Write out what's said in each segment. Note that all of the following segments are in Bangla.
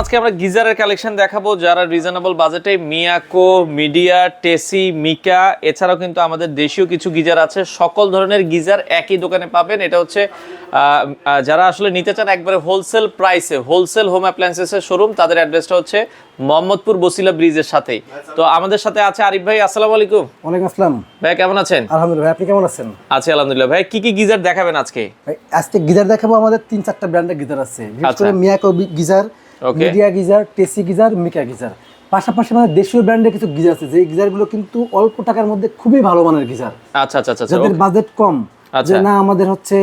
আজকে আমরা গিজারের কালেকশন দেখাবো যারা রিজনেবল বাজেটে মিয়াকো মিডিয়া টেসি মিকা এছাড়াও কিন্তু আমাদের দেশীয় কিছু গিজার আছে। সকল ধরনের গিজার একই দোকানে পাবেন। এটা হচ্ছে যারা আসলে নিতে চান একবারে হোলসেল প্রাইসে হোলসেল হোম অ্যাপ্লায়েন্সেসের শোরুম তাদের অ্যাড্রেসটা হচ্ছে মোহাম্মদপুর বসিলা ব্রিজের সাথেই। তো আমাদের সাথে আছে আরিফ ভাই আসসালামু আলাইকুম। ওয়ালাইকুম আসসালাম। ভাই কেমন আছেন? আলহামদুলিল্লাহ ভাই আপনি কেমন আছেন? আছি আলহামদুলিল্লাহ। ভাই কি কি গিজার দেখাবেন আজকে? ভাই, আজকে গিজার দেখাবো আমাদের তিন চারটা ব্র্যান্ডের গিজার আছে। বিশেষ আচ্ছা। করে Miyako geyser. Midea geyser Tesy geyser Mika geyser পাশাপাশি আমাদের দেশীয় ব্র্যান্ডের কিছু গিজার আছে। যে গিজারগুলো কিন্তু অল্প টাকার মধ্যে খুবই ভালো মানের গিজার আচ্ছা আচ্ছা আচ্ছা আচ্ছা যাদের বাজেট কম আচ্ছা। যে না আমাদের হচ্ছে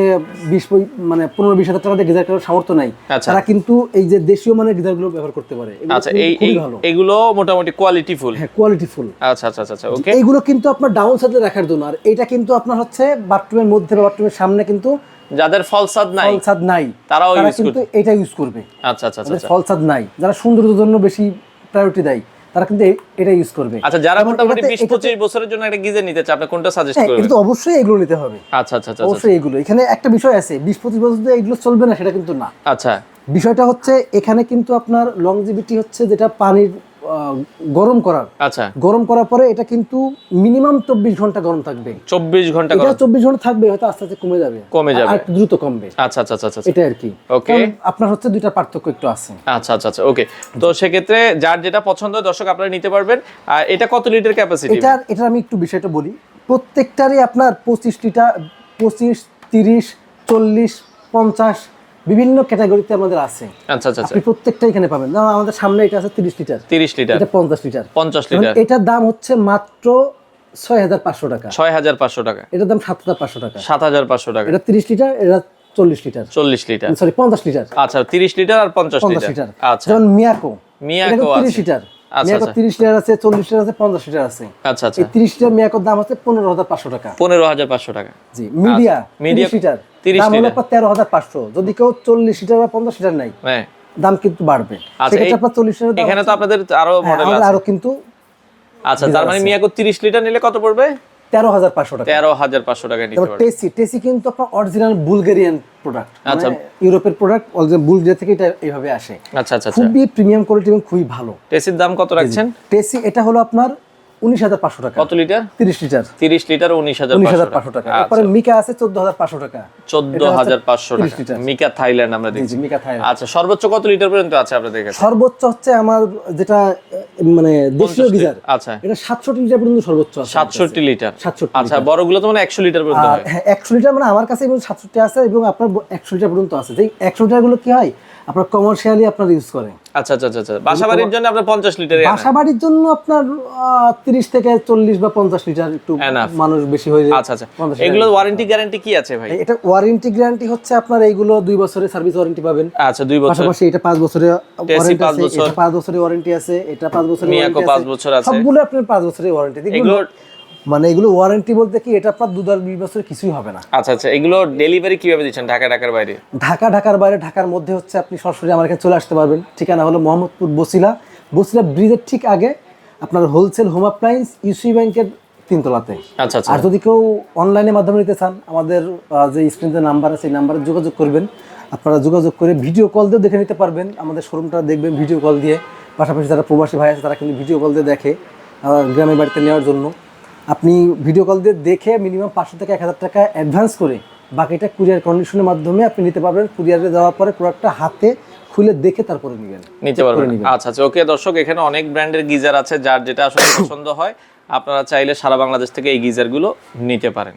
বিশ মানে পনেরো বিশ হাজার গিজার কেনার সামর্থ্য নাই আচ্ছা। তারা কিন্তু এই যে দেশীয় মানের গিজারগুলো ব্যবহার করতে পারে। এগুলো আচ্ছা এই মোটামুটি কোয়ালিটি ফুল হ্যাঁ কোয়ালিটি ফুল আচ্ছা আচ্ছা আচ্ছা, ওকে এইগুলো কিন্তু আপনার ডাউন সাইডে রাখার জন্য। আর এটা কিন্তু আপনার হচ্ছে বাথরুমের মধ্যে বা বাথরুমের সামনে কিন্তু যাদের ফলসাদ নাই ফলসাদ নাই তারাও তারা কিন্তু এটা ইউজ করবে। আচ্ছা আচ্ছা আচ্ছা। ফলসাদ নাই যারা সৌন্দর্যের জন্য বেশি প্রায়োরিটি দেয় তারা কিন্তু এটা ইউজ করবে। আচ্ছা যারা মোটামুটি এটাতে- বিশ এটাতে- পঁচিশ বছরের জন্য একটা গিজার নিতে চায় আপনি কোনটা সাজেস্ট হ্যাঁ, করবেন? এটা তো অবশ্যই এগুলো নিতে হবে। আচ্ছা আচ্ছা আচ্ছা অবশ্যই এগুলো। এখানে একটা বিষয় আছে বিশ পঁচিশ বছর ধরে এগুলো চলবে না সেটা কিন্তু না। আচ্ছা। বিষয়টা হচ্ছে এখানে কিন্তু আপনার লংজিভিটি হচ্ছে যেটা পানির গরম করার। আচ্ছা। গরম করার পরে এটা কিন্তু মিনিমাম চব্বিশ ঘণ্টা গরম থাকবে। চব্বিশ ঘণ্টা এটা চব্বিশ ঘণ্টা থাকবে হয়তো আস্তে আস্তে কমে যাবে। কমে যাবে। আর দ্রুত কমবে। আচ্ছা আচ্ছা আচ্ছা আচ্ছা। এটা আর কি. কারণ আপনার হচ্ছে দুইটা পার্থক্য একটু আছে। আচ্ছা আচ্ছা আচ্ছা ওকে তো সেক্ষেত্রে যার যেটা পছন্দ দর্শক আপনারা নিতে পারবেন। আর এটা কত লিটার ক্যাপাসিটি এটার এটার আমি একটু বিষয়টা বলি। প্রত্যেকটারই আপনার পঁচিশ লিটার পঁচিশ তিরিশ চল্লিশ পঞ্চাশ বিভিন্ন ক্যাটাগরিতে আমাদের আছে। আচ্ছা আচ্ছা আচ্ছা। আপনি প্রত্যেকটা এখানে পাবেন। যেমন আমাদের সামনে এটা আছে তিরিশ লিটার। তিরিশ লিটার। এটা পঞ্চাশ লিটার। পঞ্চাশ এবং লিটার। এটার দাম হচ্ছে মাত্র ছয় হাজার পাঁচশো টাকা। ছয় হাজার পাঁচশো টাকা। এটার দাম সাত হাজার পাঁচশো টাকা। সাত হাজার পাঁচশো টাকা। এটা তিরিশ লিটার এটা চল্লিশ লিটার। চল্লিশ লিটার। সরি পঞ্চাশ লিটার। আচ্ছা তিরিশ লিটার আর পঞ্চাশ পঞ্চাশ লিটার। লিটার। আচ্ছা। যেমন মিয়াকো। মিয়াকো তিরিশ আছে। লিটার। আচ্ছা, আচ্ছা। তিরিশ লিটার আছে চল্লিশ লিটার আছে পঞ্চাশ লিটার আছে। আচ্ছা আচ্ছা। তিরিশ লিটার মিয়াকোর দাম হচ্ছে পনেরো হাজার পাঁচশো টাকা। পনেরো হাজার পাঁচশো টাকা। জি মিডিয়া media তিরিশ লিটার। 30 লিটার। তেরো হাজার পাঁচশো। যদি কেউ চল্লিশ লিটার বা পঞ্চাশ লিটার হ্যাঁ। দাম কিন্তু বাড়বে। আচ্ছা, সেক্ষেত্রে আপনার চল্লিশ লিটার এখানে তো আপনাদের আরও হ্যাঁ, মডেল আরও কিন্তু আচ্ছা তার মানে মিয়াকো তিরিশ লিটার নিলে কত পড়বে? তেরো হাজার পাঁচশো টাকা। তেরো হাজার পাঁচশো টাকা নিতে টেসি টেসি কিন্তু আপনার অরিজিনাল বুলগেরিয়ান প্রোডাক্ট আচ্ছা। ইউরোপের প্রোডাক্ট বুলগেরিয়া থেকে এটা এইভাবে আসে। আচ্ছা আচ্ছা আচ্ছা। খুবই প্রিমিয়াম কোয়ালিটি এবং খুবই ভালো। টেসির দাম কত রাখছেন? টেসি এটা হলো আপনার উনিশ হাজার পাঁচশো টাকা। কত লিটার? তিরিশ লিটার। তিরিশ লিটার উনিশ হাজার উনিশ হাজার পাঁচশো টাকা। তারপরে মিকা আছে চোদ্দ হাজার পাঁচশো টাকা। চোদ্দ হাজার পাঁচশো টাকা। মিকা থাইল্যান্ড আমরা দেখছি। মিকা থাইল্যান্ড। আচ্ছা সর্বোচ্চ কত লিটার পর্যন্ত আছে আপনাদের কাছে? সর্বোচ্চ হচ্ছে আমার যেটা মানে দেশীয় গিজার। আচ্ছা। এটা সাতষট্টি লিটার পর্যন্ত সর্বোচ্চ আছে সাতষট্টি লিটার। সাতষট্টি আচ্ছা বড়গুলো তো মানে একশো লিটার পর্যন্ত হ্যাঁ। একশো লিটার মানে আমার কাছে এবং সাতষট্টি আছে এবং আপনার একশো লিটার পর্যন্ত আছে। যে একশো লিটারগুলো কি হয়? আপনার কমার্শিয়ালি আপনার ইউজ করে। আচ্ছা আচ্ছা আচ্ছা আচ্ছা। বাসা বাড়ির জন্য আপনার পঞ্চাশ লিটার বাসা বাড়ির জন্য আপনার তিরিশ থেকে চল্লিশ বা পঞ্চাশ লিটার একটু মানুষ বেশি হয়ে যায়। আচ্ছা আচ্ছা। এগুলো ওয়ারেন্টি গ্যারান্টি কি আছে ভাই? এটা ওয়ারেন্টি গ্যারান্টি হচ্ছে আপনার এইগুলো দুই বছরের সার্ভিস ওয়ারেন্টি পাবেন। আচ্ছা দুই বছর। পাশাপাশি এটা পাঁচ বছরের ওয়ারেন্টি পাঁচ আছে বছর। এটা বছরের ওয়ারেন্টি আছে এটা পাঁচ বছরের মিয়াকো ওয়ারেন্টি পাঁচ আছে। বছর আছে। সবগুলো আপনার পাঁচ বছরের ওয়ারেন্টি এগুলো মানে এগুলো ওয়ারেন্টি বলতে কি এটা আপনার দু হাজার বিশ বছর কিছুই হবে না। আচ্ছা আচ্ছা এগুলো ডেলিভারি কীভাবে দিচ্ছেন ঢাকা ঢাকার বাইরে? ঢাকা ঢাকার বাইরে ঢাকার মধ্যে হচ্ছে আপনি সরাসরি আমার কাছে চলে আসতে পারবেন। ঠিকানা হলো মোহাম্মদপুর বসিলা। বসিলা ব্রিজের ঠিক আগে আপনার হোলসেল হোম অ্যাপ্লায়েন্স ইউসি ব্যাংকের তিনতলাতে। আচ্ছা আচ্ছা। আর যদি কেউ অনলাইনের মাধ্যমে নিতে চান আমাদের যে স্ক্রিনে নাম্বার আছে সেই নাম্বারে যোগাযোগ করবেন। আপনারা যোগাযোগ করে ভিডিও কল দিয়ে দেখে নিতে পারবেন। আমাদের শোরুমটা দেখবেন ভিডিও কল দিয়ে। পাশাপাশি যারা প্রবাসী ভাই আছে তারা কিন্তু ভিডিও কল দিয়ে দেখে গ্রামের বাড়িতে নেওয়ার জন্য। আপনি ভিডিও কল দিয়ে দেখে মিনিমাম পাঁচশো থেকে এক হাজার টাকা অ্যাডভান্স করে বাকিটা কুরিয়ার কন্ডিশনের মাধ্যমে আপনি নিতে পারবেন। কুরিয়ারে দেওয়ার পরে প্রোডাক্টটা হাতে খুলে দেখে তারপরে নেবেন। নিতে পারবেন। আচ্ছা আচ্ছা ওকে দর্শক এখানে অনেক ব্র্যান্ডের গিজার আছে যার যেটা আসলে পছন্দ হয় আপনারা চাইলে সারা বাংলাদেশ থেকে এই গিজারগুলো নিতে পারেন।